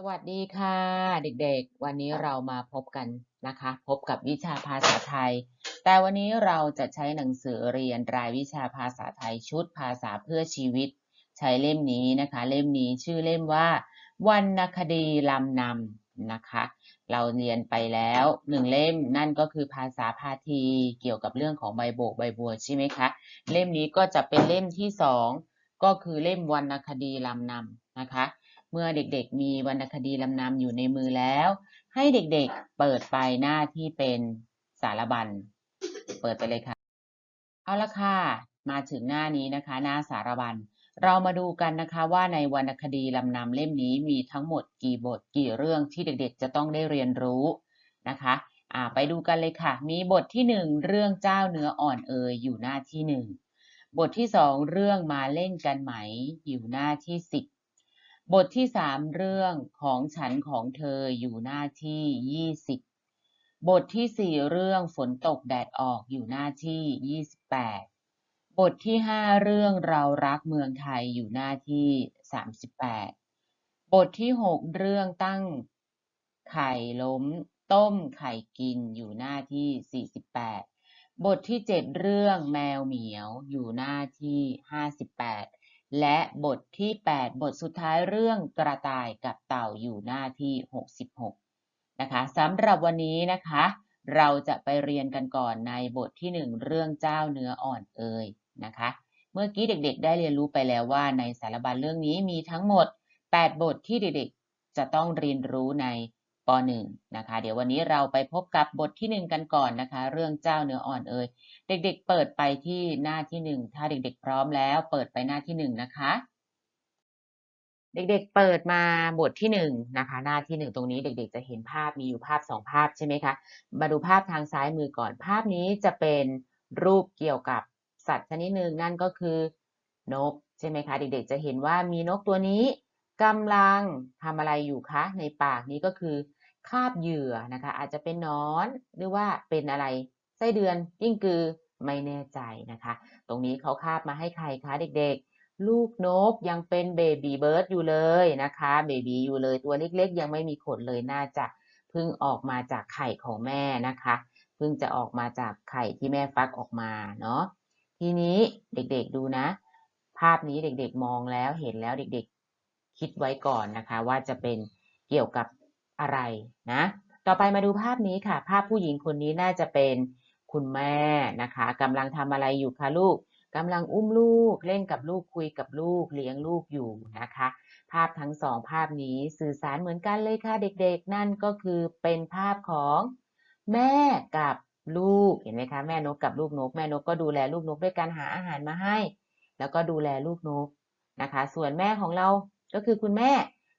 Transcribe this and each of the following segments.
สวัสดีค่ะ เด็กๆ วันนี้เรามาพบกันนะคะ พบกับวิชาภาษาไทย แต่วันนี้เราจะใช้หนังสือเรียนรายวิชาภาษาไทยชุดภาษาเพื่อชีวิต ใช้เล่มนี้นะคะ เล่มนี้ชื่อเล่มว่าวรรณคดีลำนำนะคะ เราเรียนไปแล้วหนึ่งเล่มนั่นก็คือภาษาพาทีเกี่ยวกับเรื่องของใบโบกใบบัวใช่ไหมคะเล่มนี้ก็จะเป็นเล่มที่สองก็คือเล่มวรรณคดีลำนำนะคะ เมื่อเด็กๆ มีวรรณคดีลำนำอยู่ในมือแล้ว ให้เด็กๆ เปิดไปหน้าที่เป็นสารบัญ เปิดไปเลยค่ะ เอาละค่ะ มาถึงหน้านี้นะคะ หน้าสารบัญ เรามาดูกันนะคะว่าในวรรณคดีลำนำเล่มนี้มีทั้งหมดกี่บทกี่เรื่องที่เด็กๆ จะต้องได้เรียนรู้นะคะอ่าไปดูกันเลยค่ะ มีบทที่หนึ่งเรื่องเจ้าเนื้ออ่อนเอยอยู่หน้าที่หนึ่งบทที่สองเรื่องมาเล่นกันไหมอยู่หน้าที่สิบ บทที่สามเรื่องของฉันของเธออยู่หน้าที่ยี่สิบบทที่สี่เรื่องฝนตกแดดออกอยู่หน้าที่ยี่สิบแปดบทที่ห้าเรื่องเรารักเมืองไทยอยู่หน้าที่สามสิบแปดบทที่หกเรื่องตั้งไข่ล้ม ต้มไข่กินอยู่หน้าที่สี่สิบแปดบทที่เจ็ดเรื่องแมวเหมียวอยู่หน้าที่ห้าสิบแปด และบทที่ 8 บทสุดท้ายเรื่องกระต่ายกับเต่าอยู่หน้าที่ 66 นะคะสำหรับวันนี้นะคะ เราจะไปเรียนกันก่อนในบทที่ 1 เรื่องเจ้าเนื้ออ่อนเอ่ยนะคะ เมื่อกี้เด็กๆ ได้เรียนรู้ไปแล้วว่าในสารบัญเรื่องนี้มีทั้งหมด 8 บทที่เด็กๆ จะต้องเรียนรู้ใน ป .1 นะคะ เดี๋ยววันนี้เราไปพบกับบทที่ 1 กันก่อนนะคะ เรื่องเจ้าเนื้ออ่อนเอ่ยเด็กๆ เปิดไปที่หน้าที่หนึ่งถ้าเด็กๆ พร้อมแล้ว เปิดไปหน้าที่หนึ่งนะคะ เด็กๆ เปิดมาบทที่หนึ่งนะคะ หน้าที่หนึ่งตรงนี้เด็กๆ จะเห็นภาพมีอยู่ภาพสองภาพใช่ไหมคะ มาดูภาพทางซ้ายมือก่อน ภาพนี้จะเป็นรูปเกี่ยวกับสัตว์ชนิดหนึ่งนั่นก็คือนกใช่ไหมคะ เด็กๆ จะเห็นว่ามีนกตัวนี้กำลังทำอะไรอยู่คะ ในปากนี้ก็คือ คาบเหยื่อนะคะ อาจจะเป็นนอน หรือว่าเป็นอะไรไส้เดือนกิ้งกือไม่แน่ใจนะคะ ตรงนี้เขาคาบมาให้ใครคะเด็กๆ ลูกนกยังเป็นเบบีเบิร์ดอยู่เลยนะคะเบบีอยู่เลยตัวเล็กๆ ยังไม่มีขนเลยน่าจะเพิ่งออกมาจากไข่ของแม่นะคะเพิ่งจะออกมาจากไข่ที่แม่ฟักออกมาเนาะทีนี้เด็กๆดูนะ ภาพนี้เด็กๆมองแล้วเห็นแล้วเด็กๆคิดไว้ก่อนนะคะ ว่าจะเป็นเกี่ยวกับ อะไรนะ ต่อไปมาดูภาพนี้ค่ะ ภาพผู้หญิงคนนี้น่าจะเป็นคุณแม่นะคะกำลังทำอะไรอยู่คะลูกกำลังอุ้มลูกเล่นกับลูกคุยกับลูกเลี้ยงลูกอยู่นะคะ ภาพทั้งสองภาพนี้สื่อสารเหมือนกันเลยค่ะเด็กๆ นั่นก็คือเป็นภาพของแม่กับลูกเห็นไหมคะแม่นกกับลูกนก แม่นกก็ดูแลลูกนกด้วยการหาอาหารมาให้ แล้วก็ดูแลลูกนกนะคะ ส่วนแม่ของเราก็คือคุณแม่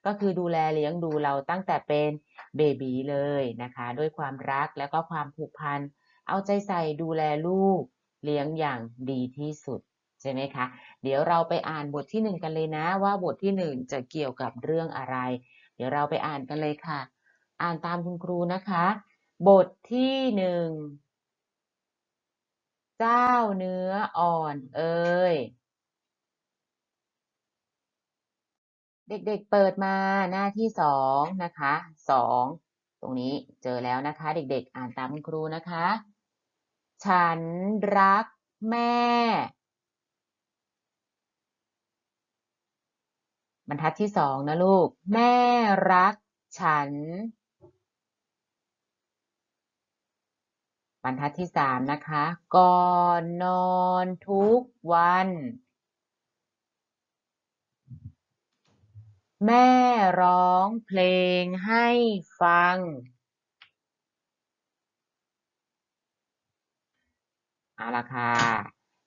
ก็คือดูแลเลี้ยงดูเราตั้งแต่เป็นเบบีเลยนะคะ ด้วยความรักแล้วก็ความผูกพัน เอาใจใส่ดูแลลูกเลี้ยงอย่างดีที่สุดใช่ไหมคะ เดี๋ยวเราไปอ่านบทที่หนึ่งกันเลยนะ ว่าบทที่หนึ่งจะเกี่ยวกับเรื่องอะไร เดี๋ยวเราไปอ่านกันเลยค่ะ อ่านตามคุณครูนะคะ บทที่หนึ่งเจ้าเนื้ออ่อนเอ่ย เด็กๆเปิดมาหน้าที่สองนะคะสองตรงนี้เจอแล้วนะคะ เด็กๆ อ่านตามคุณครูนะคะ ฉันรักแม่ บรรทัดที่สองนะลูก แม่รักฉัน บรรทัดที่สามนะคะ ก่อนนอนทุกวัน แม่ร้องเพลงให้ฟัง เอาละค่ะ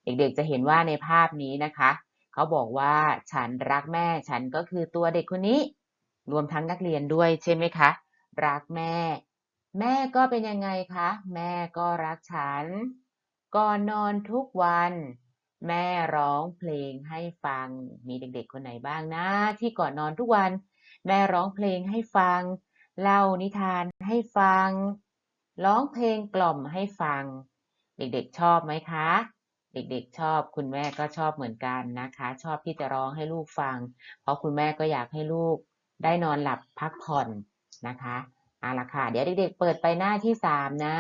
เด็กๆจะเห็นว่าในภาพนี้นะคะ เขาบอกว่าฉันรักแม่ฉันก็คือตัวเด็กคนนี้ รวมทั้งนักเรียนด้วยใช่ไหมคะ รักแม่ แม่ก็เป็นยังไงคะ แม่ก็รักฉัน ก่อนนอนทุกวัน แม่ร้องเพลงให้ฟัง มีเด็กๆ คนไหนบ้างนะ ที่ก่อนนอนทุกวัน แม่ร้องเพลงให้ฟัง เล่านิทานให้ฟัง ร้องเพลงกล่อมให้ฟัง เด็กๆชอบไหมคะ เด็กๆชอบคุณแม่ก็ชอบเหมือนกันนะคะ ชอบที่จะร้องให้ลูกฟัง เพราะคุณแม่ก็อยากให้ลูกได้นอนหลับพักผ่อนนะคะเอาละค่ะ เดี๋ยวเด็กๆเปิดไปหน้าที่สามนะ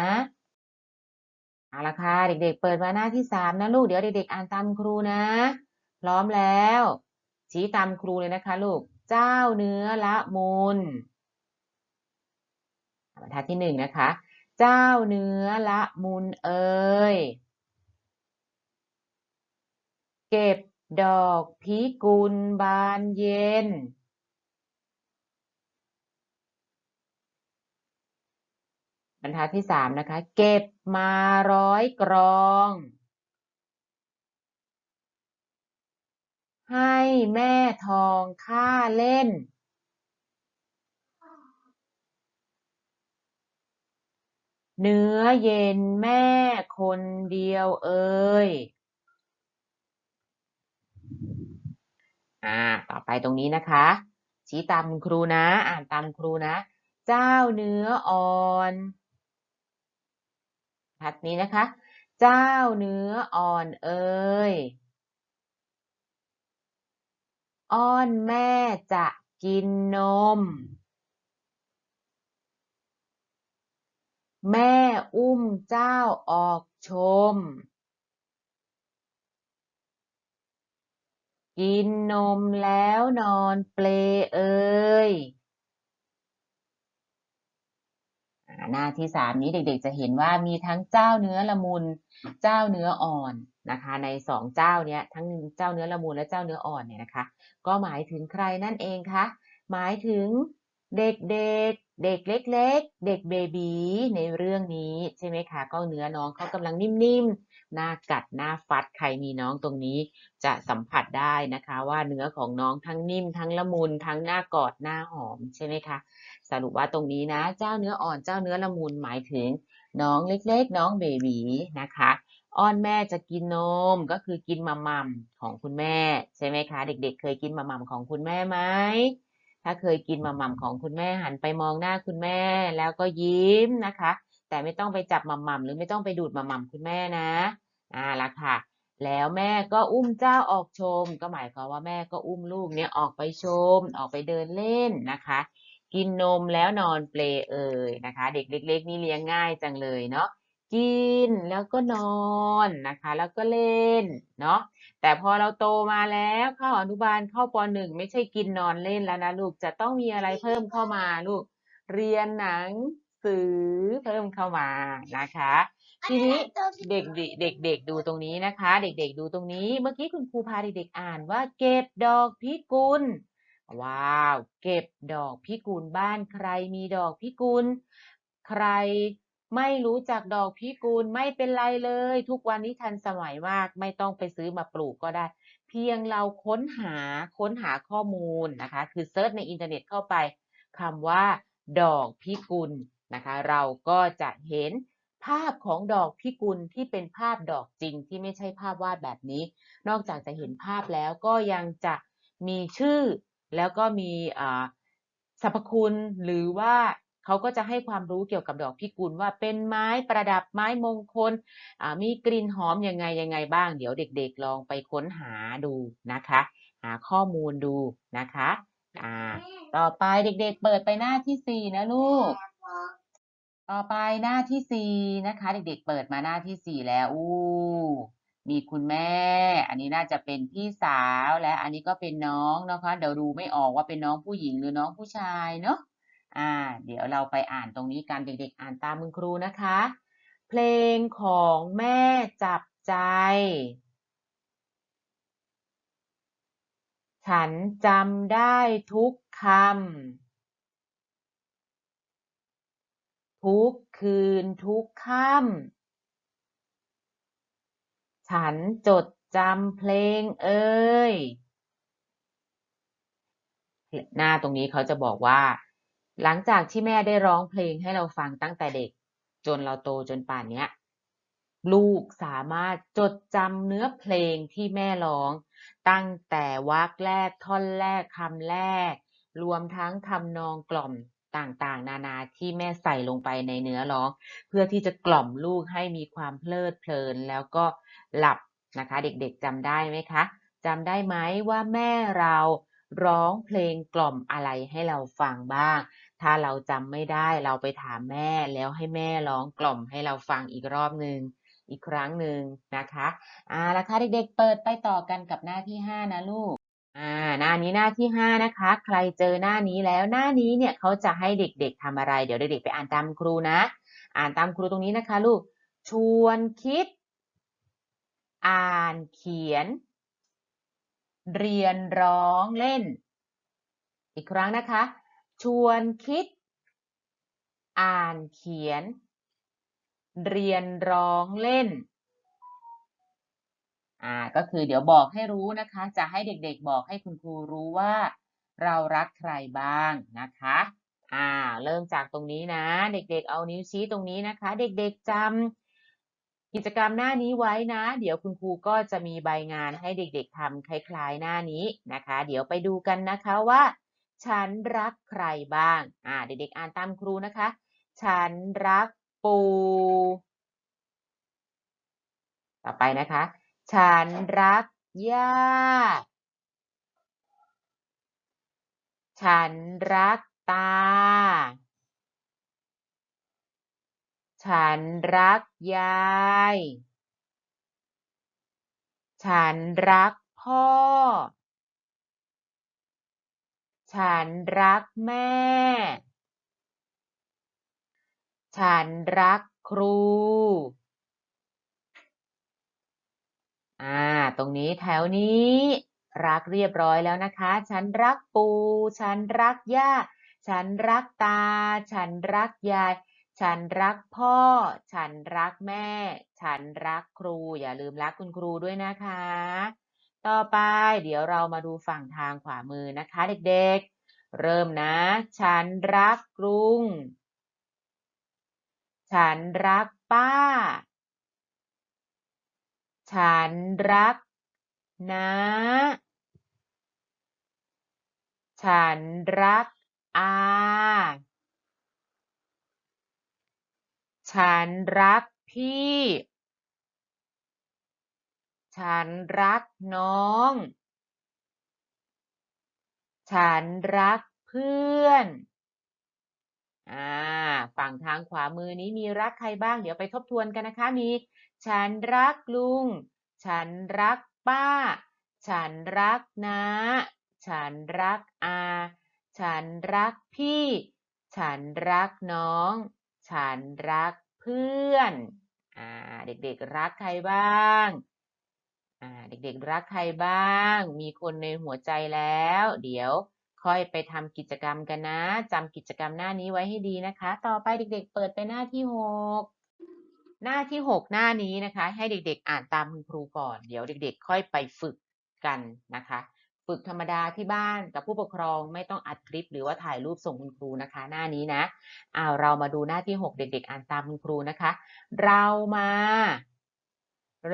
เอาละค่ะเด็ก ๆ เปิดมาหน้าที่สามนะลูกเดี๋ยวเด็กๆอ่านตามครูนะพร้อมแล้ว ชี้ตามครูเลยนะคะลูกเจ้าเนื้อละมุนบรรทัดที่หนึ่งนะคะ เจ้าเนื้อละมุนเอ่ยเก็บดอกพิกุลบานเย็น บรรทัดที่สามนะคะ เก็บมาร้อยกรอง ให้แม่ทองค่าเล่น เนื้อเย็นแม่คนเดียวเอ่ยอ่า ต่อไปตรงนี้นะคะ ชี้ตามคุณครูนะ อ่านตามครูนะ เจ้าเนื้ออ่อน ทัดนี้นะคะ เจ้าเนื้ออ่อนเอ่ยอ้อนแม่จะกินนม แม่อุ้มเจ้าออกชม กินนมแล้วนอนเปลเอ่ยอ่า หน้าที่สามนี้เด็กๆ จะเห็นว่ามีทั้งเจ้าเนื้อละมุน เจ้าเนื้ออ่อนนะคะ ในสองเจ้าเนี้ยทั้งเจ้าเนื้อละมุนและเจ้าเนื้ออ่อนเนี่ยนะคะ ก็หมายถึงใครนั่นเองคะหมายถึงเด็กๆเด็กเล็ก ๆ เด็กเบบีในเรื่องนี้ใช่ไหมคะก็เนื้อน้องเขากำลังนิ่มๆหน่ากัดหน่าฟัดใครมีน้องตรงนี้จะสัมผัสได้นะคะ ว่าเนื้อของน้องทั้งนิ่ม ทั้งละมุนทั้งหน่ากอดหน่าหอมใช่ไหมคะ สรุปว่าตรงนี้นะ เจ้าเนื้ออ่อนเจ้าเนื้อละมุนหมายถึง น้องเล็กๆ น้องเบบีนะคะอ้อนแม่จะกินนมก็คือกินมัมมัมของคุณแม่ ใช่ไหมคะ เด็ก ๆ เคยกินมัมมัมของคุณแม่ไหมถ้าเคยกินมัมมัมของคุณแม่หันไปมองหน้าคุณแม่ แล้วก็ยิ้มนะคะ แต่ไม่ต้องไปจับมัมมัมหรือไม่ต้องไปดูดมัมมัมคุณแม่นะอ่าละค่ะ แล้วแม่ก็อุ้มเจ้าออกชม ก็หมายความว่าแม่ก็อุ้มลูกเนี่ยออกไปชม ออกไปเดินเล่นนะคะ กินนมแล้วนอนเปลเอ่ยนะคะ เด็กเล็ก ๆ นี่เลี้ยงง่ายจังเลยเนาะกินแล้วก็นอนนะคะ แล้วก็เล่นเนาะแต่พอเราโตมาแล้วเข้าอนุบาลเข้าปหนึ่งไม่ใช่กินนอนเล่นแล้วนะลูกจะต้องมีอะไรเพิ่มเข้ามาลูก เรียนหนังสือเพิ่มเข้ามานะคะทีนี้เด็กๆเด็กๆดูตรงนี้นะคะ เด็ก ๆ ดูตรงนี้ เมื่อกี้คุณครูพาเด็กๆอ่านว่า เก็บดอกพิกุล ว้าว เก็บดอกพิกุลบ้านใครมีดอกพิกุล ใครไม่รู้จักดอกพิกุลไม่เป็นไรเลย ทุกวันนี้ทันสมัยมากไม่ต้องไปซื้อมาปลูกก็ได้ เพียงเราค้นหาค้นหาข้อมูลนะคะ คือเซิร์ชในอินเทอร์เน็ตเข้าไปคำว่า ดอกพิกุลนะคะ เราก็จะเห็นภาพของดอกพิกุลที่เป็นภาพดอกจริงที่ไม่ใช่ภาพวาดแบบนี้ นอกจากจะเห็นภาพแล้วก็ยังจะมีชื่อ แล้วก็มีสรรพคุณหรือว่าเขาก็จะให้ความรู้เกี่ยวกับดอกพิกุลว่าเป็นไม้ประดับไม้มงคลมีกลิ่นหอมยังไงยังไงบ้าง เดี๋ยวเด็กๆลองไปค้นหาดูนะคะ หาข้อมูลดูนะคะอ่าต่อไปเด็กๆ เปิดไปหน้าที่สี่นะลูก ต่อไปหน้าที่สี่นะคะ เด็กๆ เปิดมาหน้าที่สี่แล้วอู้ มีคุณแม่ อันนี้น่าจะเป็นพี่สาวและอันนี้ก็เป็นน้องนะคะ เดี๋ยวดูไม่ออกว่าเป็นน้องผู้หญิงหรือน้องผู้ชายเนาะอ่า เดี๋ยวเราไปอ่านตรงนี้กันเด็กๆ อ่านตามคุณครูนะคะ เพลงของแม่จับใจ ฉันจำได้ทุกคำทุกคืนทุกค่ำ ฉันจดจำเพลงเอ่ยหน้าตรงนี้เขาจะบอกว่า หลังจากที่แม่ได้ร้องเพลงให้เราฟังตั้งแต่เด็ก จนเราโตจนป่านนี้ลูกสามารถจดจำเนื้อเพลงที่แม่ร้อง ตั้งแต่วรรคแรกท่อนแรกคำแรก รวมทั้งทำนองกล่อมต่างๆ นานาที่แม่ใส่ลงไปในเนื้อร้อง เพื่อที่จะกล่อมลูกให้มีความเพลิดเพลิน แล้วก็ หลับนะคะ เด็กๆจำได้ไหมคะจำได้ไหมว่าแม่เราร้องเพลงกล่อมอะไรให้เราฟังบ้าง ถ้าเราจำไม่ได้เราไปถามแม่แล้วให้แม่ร้องกล่อมให้เราฟังอีกรอบหนึ่งอีกครั้งหนึ่งนะคะอ่าแล้วค่ะเด็กๆเปิดไปต่อกันกับหน้าที่ห้านะลูกอ่าหน้านี้หน้าที่ห้านะคะ ใครเจอหน้านี้แล้วหน้านี้เนี่ยเขาจะให้เด็กๆทำอะไร เดี๋ยวเด็กๆไปอ่านตามครูนะ อ่านตามครูตรงนี้นะคะลูกชวนคิด อ่านเขียน เรียนร้องเล่น อีกครั้งนะคะ ชวนคิด อ่านเขียน เรียนร้องเล่นอ่าก็คือเดี๋ยวบอกให้รู้นะคะ จะให้เด็กๆบอกให้คุณครูรู้ว่า เรารักใครบ้างนะคะอ่าเริ่มจากตรงนี้นะ เด็กๆเอานิ้วชี้ตรงนี้นะคะ เด็กๆจำ กิจกรรมหน้านี้ไว้นะ เดี๋ยวคุณครูก็จะมีใบงานให้เด็กๆทำคล้ายๆหน้านี้นะคะ เดี๋ยวไปดูกันนะคะว่า ฉันรักใครบ้าง อ่า เด็กๆอ่านตามครูนะคะ ฉันรักปู ต่อไปนะคะ ฉันรักย่า ฉันรักตา ฉันรักยาย ฉันรักพ่อ ฉันรักแม่ ฉันรักครู อ่า ตรงนี้แถวนี้ รักเรียบร้อยแล้วนะคะ ฉันรักปู่ ฉันรักย่า ฉันรักตา ฉันรักยาย ฉันรักพ่อ ฉันรักแม่ ฉันรักครู อย่าลืมรักคุณครูด้วยนะคะ ต่อไปเดี๋ยวเรามาดูฝั่งทางขวามือนะคะ เด็กๆ เริ่มนะ ฉันรักกรุง ฉันรักป้า ฉันรักน้าฉันรักอา ฉันรักพี่ ฉันรักน้อง ฉันรักเพื่อน อ่า ฝั่งทางขวามือนี้มีรักใครบ้าง เดี๋ยวไปทบทวนกันนะคะ มี ฉันรักลุง ฉันรักป้า ฉันรักน้า ฉันรักอา ฉันรักพี่ ฉันรักน้อง ฉันรัก เพื่อนอ่าเด็กๆรักใครบ้างอ่าเด็กๆรักใครบ้าง มีคนในหัวใจแล้ว เดี๋ยวค่อยไปทำกิจกรรมกันนะจำกิจกรรมหน้านี้ไว้ให้ดีนะคะ ต่อไปเด็ก ๆ เปิดไปหน้าที่หกหน้าที่หกหน้านี้นะคะ ให้เด็กๆ อ่านตามคุณครูก่อน เดี๋ยวเด็ก ๆ ค่อยไปฝึกกันนะคะ ฝึกธรรมดาที่บ้านกับผู้ปกครองไม่ต้องอัดคลิป หรือว่าถ่ายรูปส่งคุณครูนะคะ หน้านี้นะเอาเรามาดูหน้าที่หกเด็ก ๆ อ่านตามคุณครูนะคะ เรามา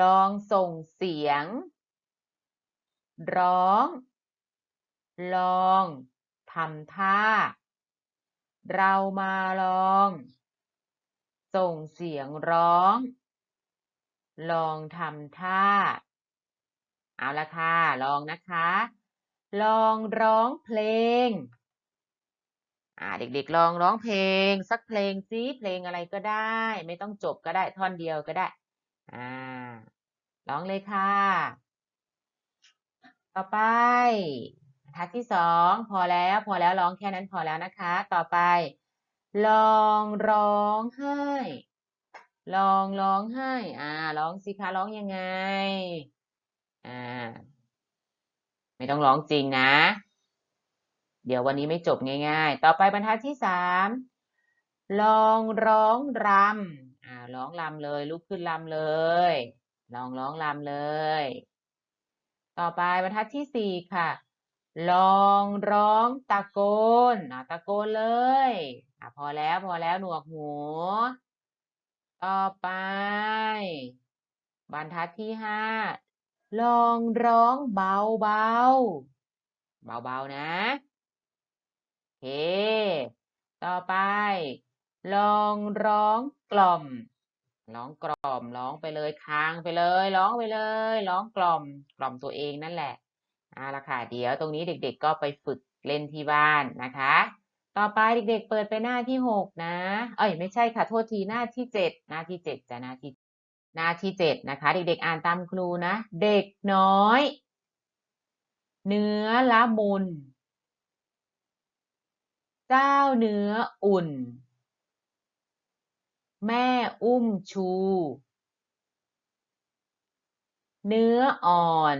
ลองส่งเสียง ร้อง ลองทำท่า เรามาลอง ส่งเสียงร้อง ลองทำท่าเอาละค่ะ ลองนะคะ ลองร้องเพลง อ่า เด็กๆ ลองร้องเพลง สักเพลงซิเพลงอะไรก็ได้ ไม่ต้องจบก็ได้ท่อนเดียวก็ได้ อ่า ร้องเลยค่ะ ต่อไปทัดที่สองพอแล้วพอแล้วร้องแค่นั้นพอแล้วนะคะ ต่อไป ลองร้องไห้ลองร้องไห้ อ่า ร้องสิคะร้องยังไง อ่า ไม่ต้องร้องจริงนะ เดี๋ยววันนี้ไม่จบง่ายๆ ต่อไปบรรทัดที่สามลองร้องรำอ่าร้องรำเลย ลุกขึ้นรำเลย ลองร้องรำเลย ต่อไปบรรทัดที่สี่ค่ะ ลองร้องตะโกนอ่าตะโกนเลยอ่าพอแล้วพอแล้วหนวกหูต่อไป บรรทัดที่ห้า ลองร้องเบาๆเบาๆนะเค ต่อไป ลองร้องกล่อม ร้องกล่อม ร้องไปเลยค้างไปเลย ร้องไปเลย ร้องกล่อม กล่อมตัวเองนั่นแหละเอาละค่ะ เดี๋ยวตรงนี้เด็ก ๆ ก็ไปฝึกเล่นที่บ้านนะคะ ต่อไปเด็ก ๆ เปิดไปหน้าที่หกนะ เอ้ยไม่ใช่ค่ะ โทษทีหน้าที่เจ็ดหน้าที่เจ็ดจะหน้าที่ หน้าที่เจ็ดนะคะ เด็กๆอ่านตามครูนะ เด็กน้อย เนื้อละมุน เจ้าเนื้ออุ่น แม่อุ้มชู เนื้ออ่อน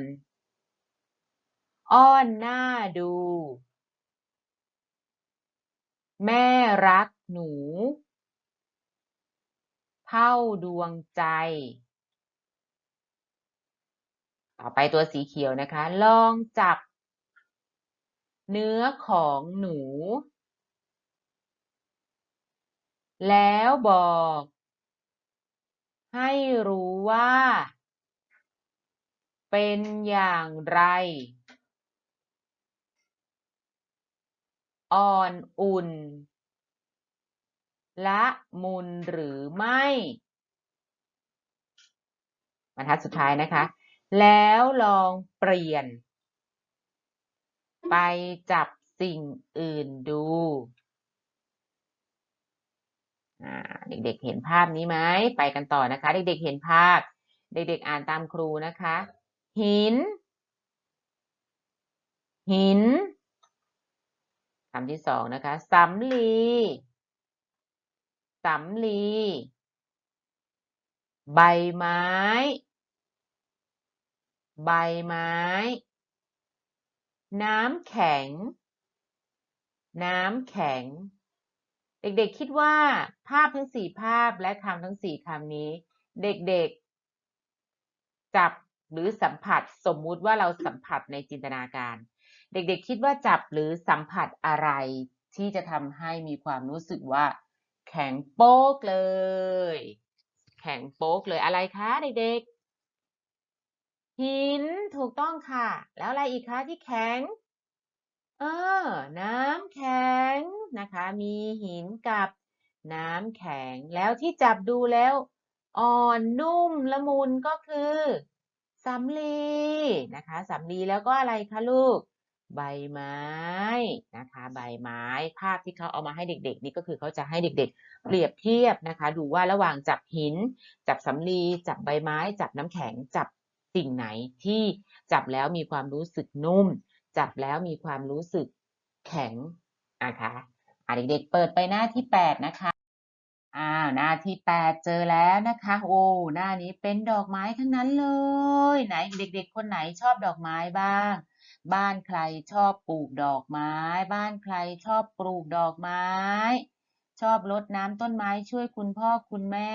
อ้อนหน้าดู แม่รักหนู เท่าดวงใจ ต่อไปตัวสีเขียวนะคะ ลองจับ เนื้อของหนู แล้วบอก ให้รู้ว่า เป็นอย่างไรอ่อนอุ่น ละมุนหรือไม่บรรทัดสุดท้ายนะคะ แล้วลองเปลี่ยน ไปจับสิ่งอื่นดู เด็กๆเห็นภาพนี้ไหม ไปกันต่อนะคะ เด็กๆเห็นภาพ เด็กๆอ่านตามครูนะคะ หิน หินคำที่สองนะคะสำลีำลี ใบไม้ ใบไม้ น้ำแข็ง น้ำแข็ง เด็กๆคิดว่าภาพทั้งสี่ภาพและคำทั้งสี่คำนี้ เด็กๆ จับหรือสัมผัสสมมุติว่าเราสัมผัสในจินตนาการ เด็กๆคิดว่าจับหรือสัมผัสอะไรที่จะทำให้มีความรู้สึกว่า แข็งโป๊กเลย แข็งโป๊กเลยอะไรคะเด็กๆ หินถูกต้องค่ะ แล้วอะไรอีกคะที่แข็ง เออ น้ำแข็งนะคะ มีหินกับน้ำแข็ง แล้วที่จับดูแล้วอ่อนนุ่มละมุนก็คือสำลีนะคะสำลีแล้วก็อะไรคะลูก ใบไม้นะคะ ใบไม้ภาพที่เขาเอามาให้เด็ก ๆ นี่ก็คือเขาจะให้เด็ก ๆ เปรียบเทียบนะคะ ดูว่าระหว่างจับหิน จับสำลีจับใบไม้ จับน้ำแข็งจับสิ่งไหนที่จับแล้วมีความรู้สึกนุ่ม จับแล้วมีความรู้สึกแข็งนะคะอะเด็กๆเปิดไปหน้าที่แปดนะคะอ้าวหน้าที่แปดเจอแล้วนะคะ โอ้หน้านี้เป็นดอกไม้ทั้งนั้นเลย ไหนเด็ก ๆ คนไหนชอบดอกไม้บ้าง บ้านใครชอบปลูกดอกไม้ บ้านใครชอบปลูกดอกไม้ ชอบรดน้ำต้นไม้ช่วยคุณพ่อคุณแม่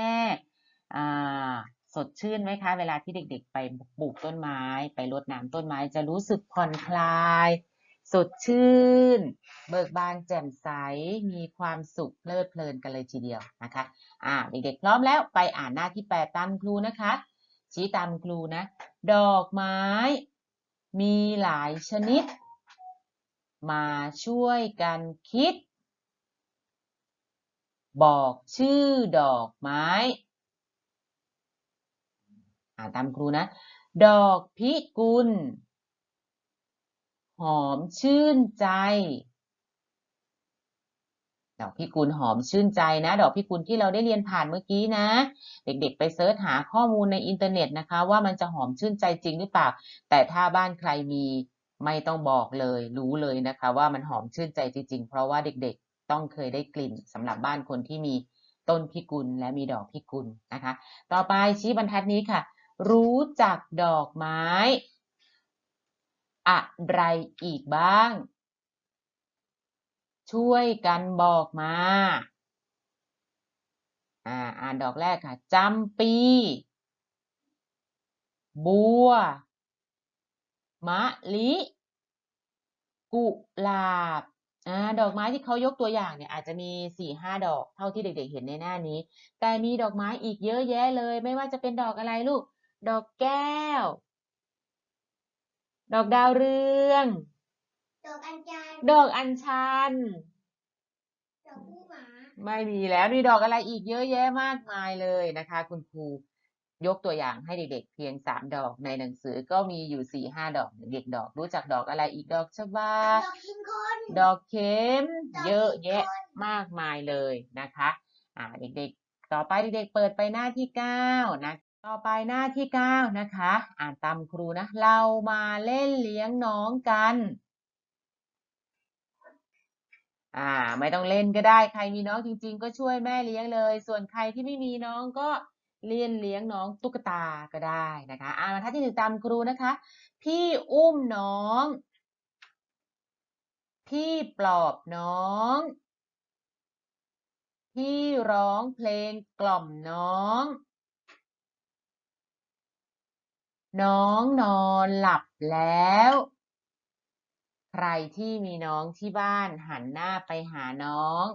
อ่าสดชื่นไหมคะ เวลาที่เด็กๆ ไปปลูกต้นไม้ ไปรดน้ำต้นไม้จะรู้สึกผ่อนคลาย สดชื่น เบิกบานแจ่มใส มีความสุขเพลิดเพลินกันเลยทีเดียวนะคะ อ่าเด็กๆพร้อมแล้วไปอ่านหน้าที่แปดตามครูนะคะ ชี้ตามครูนะ ดอกไม้ มีหลายชนิด มาช่วยกันคิด บอกชื่อดอกไม้ อ่านตามครูนะ ดอกพิกุล หอมชื่นใจ ดอกพิกุลหอมชื่นใจนะ ดอกพิกุลที่เราได้เรียนผ่านเมื่อกี้นะ เด็กๆ ไปเสิร์ชหาข้อมูลในอินเทอร์เน็ตนะคะ ว่ามันจะหอมชื่นใจจริงหรือเปล่า แต่ถ้าบ้านใครมีไม่ต้องบอกเลย รู้เลยนะคะ ว่ามันหอมชื่นใจจริงๆ เพราะว่าเด็กๆ ต้องเคยได้กลิ่นสำหรับบ้านคนที่มีต้นพิกุลและมีดอกพิกุลนะคะ ต่อไปชี้บรรทัดนี้ค่ะ รู้จักดอกไม้ อะไรอีกบ้าง ช่วยกันบอกมาอ่าอ่านดอกแรกค่ะจำปี บัว มะลิ กุหลาบอ่าดอกไม้ที่เขายกตัวอย่างเนี่ยอาจจะมีสี่ห้าดอกเท่าที่เด็ก ๆ เห็นในหน้านี้ แต่มีดอกไม้อีกเยอะแยะเลย ไม่ว่าจะเป็นดอกอะไรลูก ดอกแก้ว ดอกดาวเรือง ดอกอัญชันดอกอัญชัน ดอกผู้หมาไม่มีแล้วมีดอกอะไรอีกเยอะแยะมากมายเลยนะคะ คุณครูยกตัวอย่างให้เด็กๆ เพียงสามดอกในหนังสือก็มีอยู่สี่ห้าดอกเด็กๆดอก รู้จักดอกอะไรอีกดอกชบา ดอกคิงคอนดอกเข็มดอกเยอะแยะคิงคอนมากมายเลยนะคะ อ่าเด็กๆ ต่อไปเด็กๆ เปิดไปหน้าที่เก้านะ ต่อไปหน้าที่เก้านะคะ อ่านตามครูนะ เรามาเล่นเลี้ยงน้องกัน อ่า ไม่ต้องเล่นก็ได้ ใครมีน้องจริง ๆ ก็ช่วยแม่เลี้ยงเลย ส่วนใครที่ไม่มีน้องก็เลี้ยงเลี้ยงน้องตุ๊กตาก็ได้นะคะ อ่ามาท่าที่หนึ่งตามครูนะคะ พี่อุ้มน้อง พี่ปลอบน้อง พี่ร้องเพลงกล่อมน้อง น้องนอนหลับแล้ว ใครที่มีน้องที่บ้านหันหน้าไปหาน้อง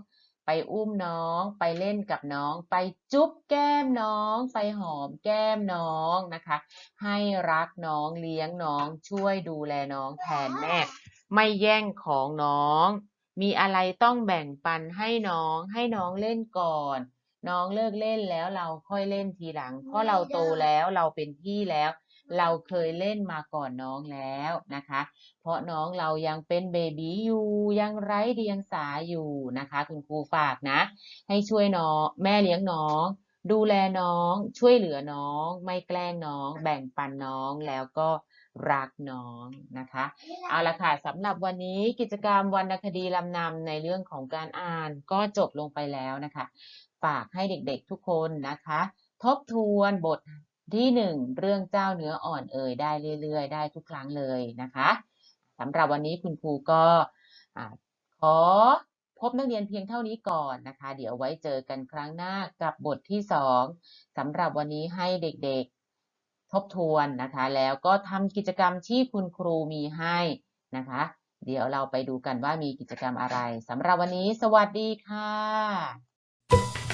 ไปอุ้มน้อง ไปเล่นกับน้อง ไปจุ๊บแก้มน้อง ไปหอมแก้มน้องนะคะ ให้รักน้องเลี้ยงน้องช่วยดูแลน้องแทนแม่ไม่แย่งของน้อง มีอะไรต้องแบ่งปันให้น้องให้น้องเล่นก่อน น้องเลิกเล่นแล้วเราค่อยเล่นทีหลัง เพราะเราโตแล้วเราเป็นพี่แล้ว เราเคยเล่นมาก่อนน้องแล้วนะคะ เพราะน้องเรายังเป็นเบบีอยู่ยังไร้เดียงสาอยู่นะคะ คุณครูฝากนะ ให้ช่วยน้องแม่เลี้ยงน้อง ดูแลน้อง ช่วยเหลือน้อง ไม่แกล้งน้อง แบ่งปันน้องแล้วก็รักน้องนะคะ เอาละค่ะสำหรับวันนี้กิจกรรมวรรณคดีลำนำในเรื่องของการอ่านก็จบลงไปแล้วนะคะ ฝากให้เด็กๆทุกคนนะคะ ทบทวนบท ที่หนึ่งเรื่องเจ้าเนื้ออ่อนเอ่ยได้เรื่อยๆ ได้ทุกครั้งเลยนะคะสำหรับวันนี้คุณครูก็ขอพบนักเรียนเพียงเท่านี้ก่อนนะคะ เดี๋ยวไว้เจอกันครั้งหน้ากับบทที่สองสำหรับวันนี้ให้เด็กๆทบทวนนะคะ แล้วก็ทำกิจกรรมที่คุณครูมีให้นะคะ เดี๋ยวเราไปดูกันว่ามีกิจกรรมอะไรสำหรับวันนี้ สวัสดีค่ะ